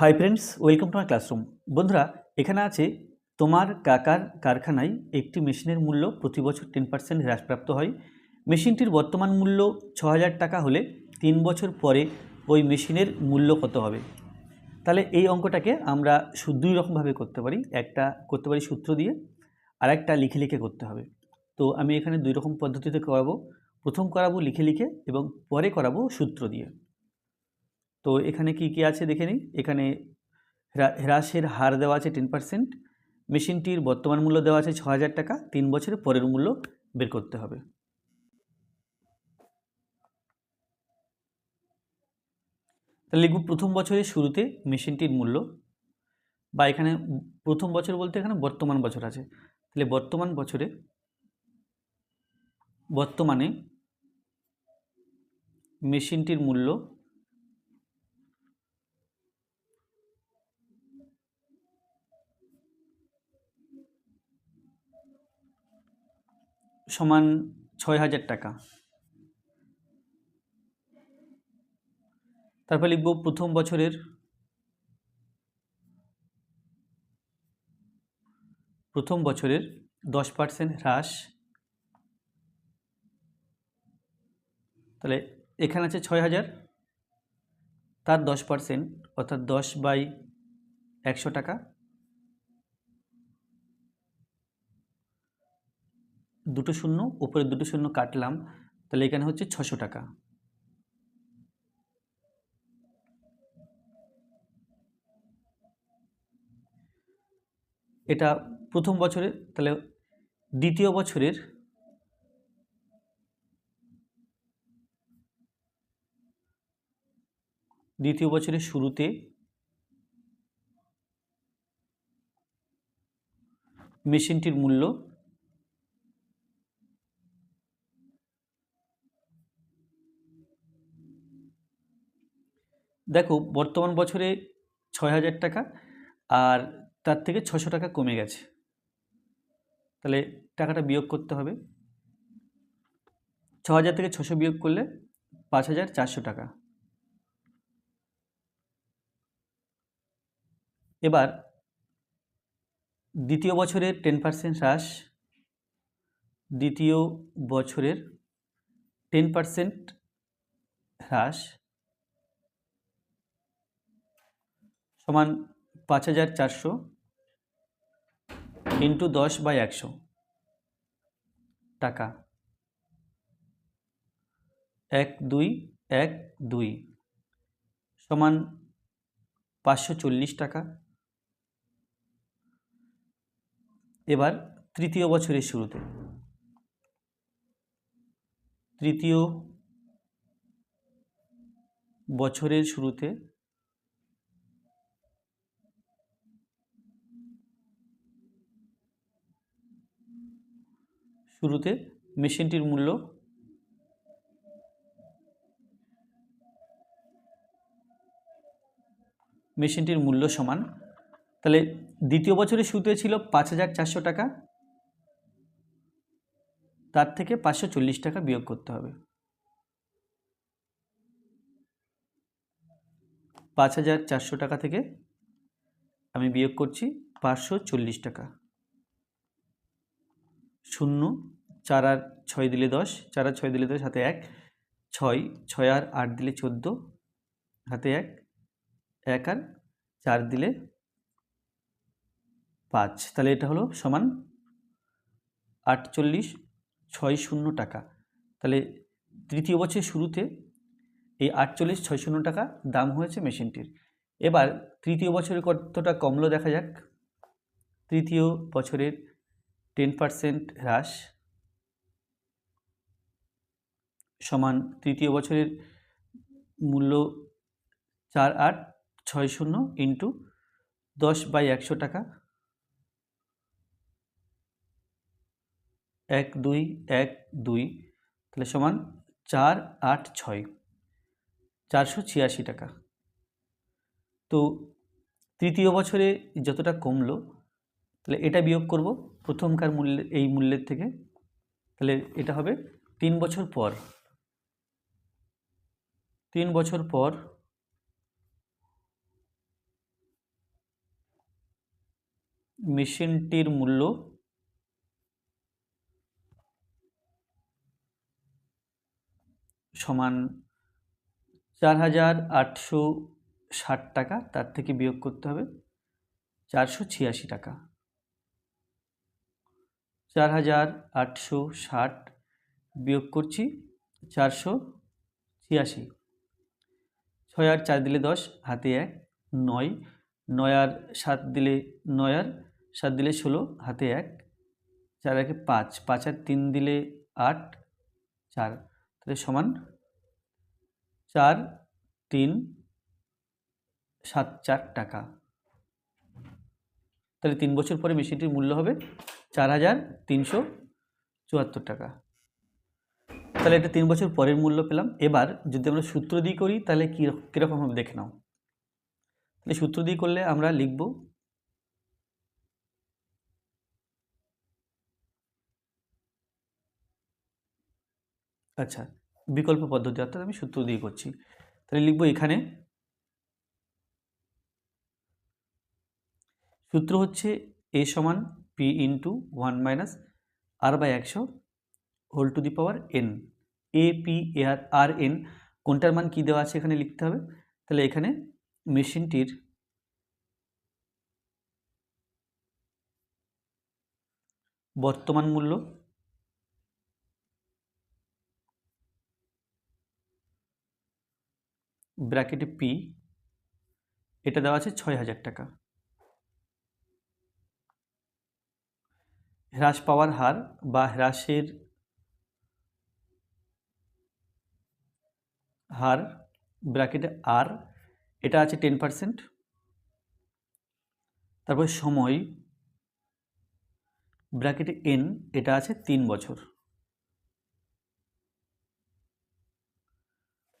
Hi friends welcome to my classroom বন্ধুরা, এখানে আছে তোমার কাকার কারখানায় একটি মেশিনের মূল্য প্রতি বছর টেন পার্সেন্ট হ্রাসপ্রাপ্ত হয়। মেশিনটির বর্তমান মূল্য ছ হাজার টাকা হলে তিন বছর পরে ওই মেশিনের মূল্য কত হবে? তাহলে এই অঙ্কটাকে আমরা দুই রকমভাবে করতে পারি। একটা করতে পারি সূত্র দিয়ে আর একটা লিখে লিখে করতে হবে। তো আমি এখানে দুই রকম পদ্ধতিতে করাবো। প্রথম করাবো লিখে লিখে এবং পরে করাবো সূত্র দিয়ে। তো এখানে কি কি আছে দেখে নিই। এখানে হ্রাসের হার দেওয়া আছে টেন পার্সেন্ট মেশিনটির বর্তমান মূল্য দেওয়া আছে ছ টাকা, তিন বছরের পরের মূল্য বের করতে হবে। তাহলে লিখব প্রথম বছরের শুরুতে মেশিনটির মূল্য, বা এখানে প্রথম বছর বলতে এখানে বর্তমান বছর আছে। তাহলে বর্তমান বছরে, বর্তমানে মেশিনটির মূল্য সমান ছয় হাজার টাকা। তারপর লিখব প্রথম বছরের প্রথম বছরের দশ পার্সেন্ট হ্রাস। তাহলে এখানে আছে ছয় হাজার, তার দশ পার্সেন্ট অর্থাৎ দশ বাই একশো টাকা। দুটো শূন্য, উপরে দুটো শূন্য কাটলাম, তাহলে এখানে হচ্ছে ছশো টাকা। এটা প্রথম বছরের, তাহলে দ্বিতীয় বছরের দ্বিতীয় বছরের শুরুতে মেশিনটির মূল্য দেখো, বর্তমান বছরে ছয় হাজার টাকা আর তার থেকে ছশো টাকা কমে গেছে। তাহলে টাকাটা বিয়োগ করতে হবে। ছ হাজার থেকে ছশো বিয়োগ করলে পাঁচ হাজার চারশো টাকা। এবার দ্বিতীয় বছরের টেন পার্সেন্ট হ্রাস, দ্বিতীয় বছরের টেন পার্সেন্ট হ্রাস সমান পাঁচ হাজার চারশো ইন্টু দশ বাই একশো টাকা। এক দুই এক দুই সমান পাঁচশো চল্লিশ টাকা। এবার তৃতীয় বছরের শুরুতে। তৃতীয় বছরের শুরুতে শুরুতে মেশিনটির মূল্য মেশিনটির মূল্য সমান। তাহলে দ্বিতীয় বছরের শুরুতে ছিল পাঁচ হাজার চারশো টাকা। তার থেকে পাঁচশো চল্লিশ টাকা বিয়োগ করতে হবে। পাঁচ হাজার চারশো টাকা থেকে আমি বিয়োগ করছি পাঁচশো চল্লিশ টাকা। শূন্য, চার আর ছয় দিলে দশ, চার আর ছয় দিলে দশ, হাতে এক, ছয় ছয় আর আট দিলে চোদ্দ, হাতে এক এক আর চার দিলে পাঁচ। তাহলে এটা হলো সমান আটচল্লিশ, ছয় শূন্য টাকা। তাহলে তৃতীয় বছরের শুরুতে এই আটচল্লিশ, ছয় শূন্য টাকা দাম হয়েছে মেশিনটির। এবার তৃতীয় বছরে কতটা কমলো দেখা যাক। তৃতীয় বছরের টেন পার্সেন্ট হ্রাস সমান তৃতীয় বছরের মূল্য চার আট ছয় শূন্য ইন্টু দশ বাই একশো টাকা। এক দুই এক দুই, তাহলে সমান চার আট ছয়, চারশো ছিয়াশি টাকা। তো তৃতীয় বছরে যতটা কমলো, তাহলে এটা বিয়োগ করব। প্রথমকার মূল্যে, এই মূল্যের থেকে, তাহলে এটা হবে তিন বছর পর। তিন বছর পর, মেশিনটির মূল্য সমান চার হাজার আটশো ষাট টাকা, তার থেকে বিয়োগ করতে হবে চারশো ছিয়াশি টাকা। চার হাজার আটশো ষাট বিয়োগ করছি চারশো ছিয়াশি। ছয় আর চার দিলে দশ, হাতে এক, নয়। নয় আর সাত দিলে নয় আর সাত দিলে ষোলো, হাতে এক। চার একে পাঁচ পাঁচ আর তিন দিলে আট, চার। তাহলে সমান চার, তিন, সাত, চার টাকা। তাহলে তিন বছর পরে মেশিনটির মূল্য হবে চার হাজার তিনশো চুয়াত্তর টাকা। তাহলে এটা তিন বছর পরের মূল্য পেলাম। এবার যদি আমরা সূত্র দিয়ে করি, তাহলে কী কীরকম হবে দেখে নাও। তাহলে সূত্র দিয়ে করলে আমরা লিখব আচ্ছা বিকল্প পদ্ধতি, অর্থাৎ আমি সূত্র দিয়ে করছি। তাহলে লিখব এখানে, সূত্র হচ্ছে এ সমান P into one minus R by একশো whole to the power N A P A R R N কোনটার মান কী দেওয়া আছে এখানে লিখতে হবে? তাহলে এখানে মেশিনটির বর্তমান মূল্য ব্র্যাকেটে পি এটা দেওয়া আছে ছয় হাজার টাকা। হ্রাস পাওয়ার হার বা হ্রাসের হার ব্র্যাকেটে আর, এটা আছে টেন পারসেন্ট তারপর সময়, ব্র্যাকেটে এন এটা আছে তিন বছর।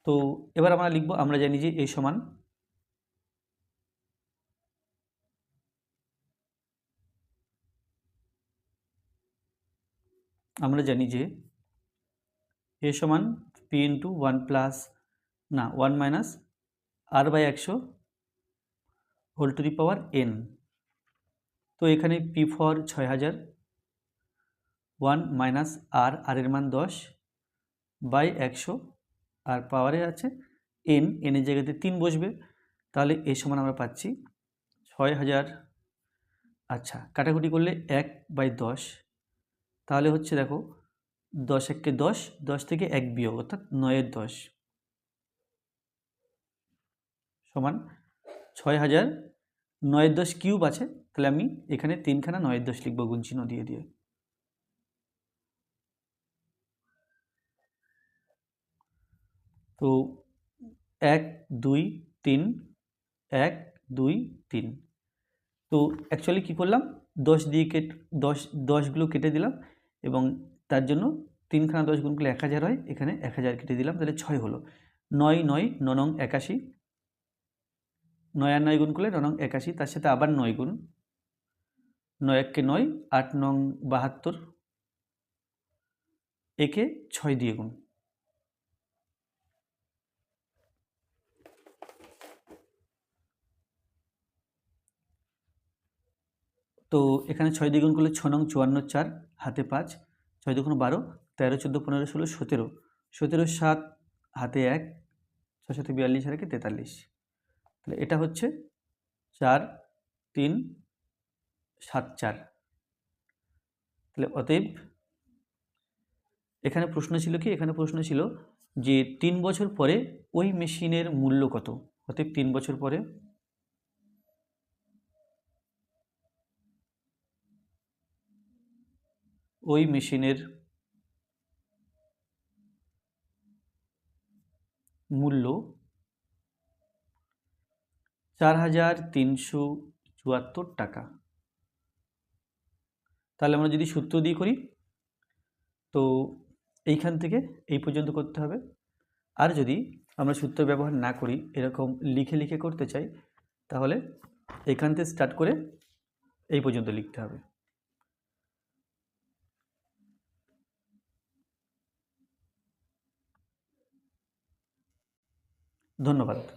তো এবার আমরা লিখব, আমরা জানি যে এই সমান আমরা জানি যে এ সমান পি ইন্টু ওয়ান প্লাস না ওয়ান মাইনাস আর বাই একশো whole to the power N তো এখানে পি ফর ছয় হাজার ওয়ান মাইনাস আর আর এর মান দশ বাই একশো, আর পাওয়ারে আছে এন এনের জায়গাতে তিন বসবে। তাহলে এ সমান আমরা পাচ্ছি ছয় হাজার। আচ্ছা কাটাকুটি করলে এক বাই দশ তাহলে হচ্ছে দেখো দশ এককে দশ দশ থেকে এক বিয়োগ, অর্থাৎ নয়ের দশ। সমান ছয় হাজার নয়ের দশ কিউব আছে, তাহলে আমি এখানে তিনখানা নয়ের দশ লিখব গুণ চিহ্ন দিয়ে দিয়ে। তো এক, দুই, তিন, এক, দুই, তিন। তো অ্যাকচুয়ালি কী করলাম? দশ দিয়ে কেট, দশ, দশগুলো কেটে দিলাম। এবং তার জন্য তিনখানা দশ গুণ করলে এক হাজার হয়, এখানে এক হাজার কেটে দিলাম, তাহলে ছয় হলো। নয় নয় নং একাশি। নয় আর নয় গুণ করলে ননং একাশি, তার সাথে আবার নয় গুণ। নয় এককে নয়, আট নং বাহাত্তর। একে ছয় দিয়ে গুণ। তো এখানে ছয় দ্বিগুণ করলে ছ নং চুয়ান্ন চার, হাতে পাঁচ। ছয় দুগুণ বারো, তেরো, চোদ্দ, পনেরো, ষোলো, সতেরো। সতেরো, সাত, হাতে এক, ছয় সাথে বিয়াল্লিশ আর একে তেতাল্লিশ। তাহলে এটা হচ্ছে চার, তিন, সাত, চার। তাহলে অতএব এখানে প্রশ্ন ছিল কি? এখানে প্রশ্ন ছিল যে তিন বছর পরে ওই মেশিনের মূল্য কত? অতএব তিন বছর পরে ওই মেশিনের মূল্য চার হাজার তিনশো চুয়াত্তর টাকা। তাহলে আমরা যদি সূত্র দিয়ে করি, তো এইখান থেকে এই পর্যন্ত করতে হবে। আর যদি আমরা সূত্র ব্যবহার না করি, এরকম লিখে লিখে করতে চাই, তাহলে এখান থেকে স্টার্ট করে এই পর্যন্ত লিখতে হবে। ধন্যবাদ।